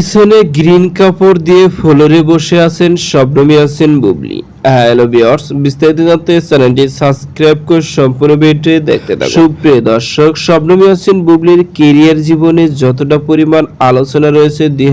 পিছনে গ্রিন কাপড় দিয়ে ফ্লোরে বসে আছেন শবনমী আছেন বুবলি। হ্যালো বিয়ার্স বিস্তারিত জানতে চ্যানেলটি সাবস্ক্রাইব করে সম্পূর্ণ ভিডিওটি দেখতে থাকুন। সুপ্রিয় দর্শক শবনমী আছেন বুবলির কেরিয়ার জীবনে যতটা পরিমাণ আলোচনা রয়েছে দুই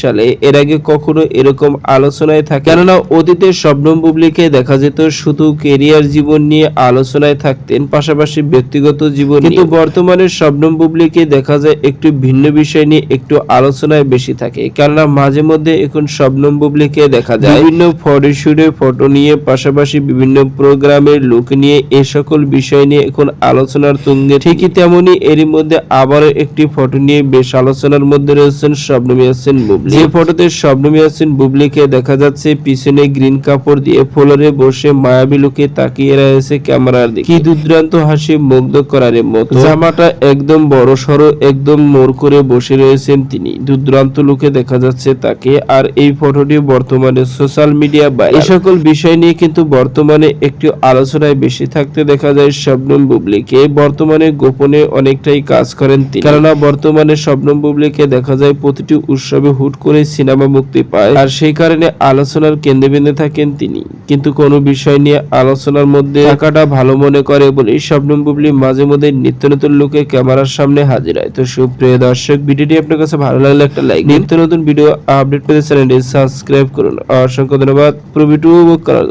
সালে এর আগে কখনো এরকম আলোচনায় থাকে কেননা অতীতে শবনম বুবলিকে দেখা যেত শুধু কেরিয়ার জীবন নিয়ে আলোচনায় থাকতেন পাশাপাশি ব্যক্তিগত জীবন কিন্তু বর্তমানে শবনম বুবলিকে দেখা যায় একটু ভিন্ন বিষয় নিয়ে একটু আলোচনায় বেশি থাকে কেননা মাঝে মধ্যে এখন শবনম বুবলিকে দেখা যায়। বিভিন্ন ফটোশুটে ফটো নিয়ে পাশাপাশি বিভিন্ন প্রোগ্রামের লুক নিয়ে এ সকল বিষয় নিয়ে এখন আলোচনার তুঙ্গে। ঠিকই তেমনি এরই মধ্যে আবারও একটি ফটো নিয়ে বেশ আলোচনার মধ্যে রয়েছেন শবনমী হাসিন বুবলি। যে ফটোতে শবনমী হাসিন বুবলিকে দেখা যাচ্ছে, পিছনে গ্রিন কাপড় দিয়ে ফ্লোরে বসে মায়াবী লুকে তাকিয়ে রয়েছে ক্যামেরার দিকে। কি দুর্দান্ত হাসি মুগ্ধ করার মতো। জামাটা একদম বড় সড়ো, একদম মোড় করে বসে রয়েছেন তিনি। দুর্দান্ত লুকে দেখা যাচ্ছে তাকে। আর এই ফটোটি বর্তমানে সোশ্যাল মিডিয়া বা এই সকল বিষয় নিয়ে কিন্তু বর্তমানে একটু আলোচনায় বেশি থাকতে দেখা যায় শবনম বুবলিকে। বর্তমানে গোপনে অনেকটাই কাজ করেন তিনি। কেননা বর্তমানে শবনম বুবলিকে দেখা যায় প্রতিটি উৎসবে হুট করে সিনেমা মুক্তি পায়। আর সেই কারণে আলোচনার কেন্দ্রবিন্দু থাকেন তিনি। কিন্তু কোনো বিষয় নিয়ে আলোচনার মধ্যে থাকাটা ভালো মনে করে বলে শবনম বুবলি মাঝে মধ্যে নিত্য নতুন লোকে ক্যামেরার সামনে হাজির হয়। তো সুপ্রিয় দর্শক ভিডিওটি আপনার কাছে ভালো লাগলে একটা লাইক নিত্য নতুন ভিডিও আপডেট পেতে চ্যানেলটি সাবস্ক্রাইব করুন। অসংখ্য ধন্যবাদ। পুরো ভিডিও উপভোগ করার জন্য।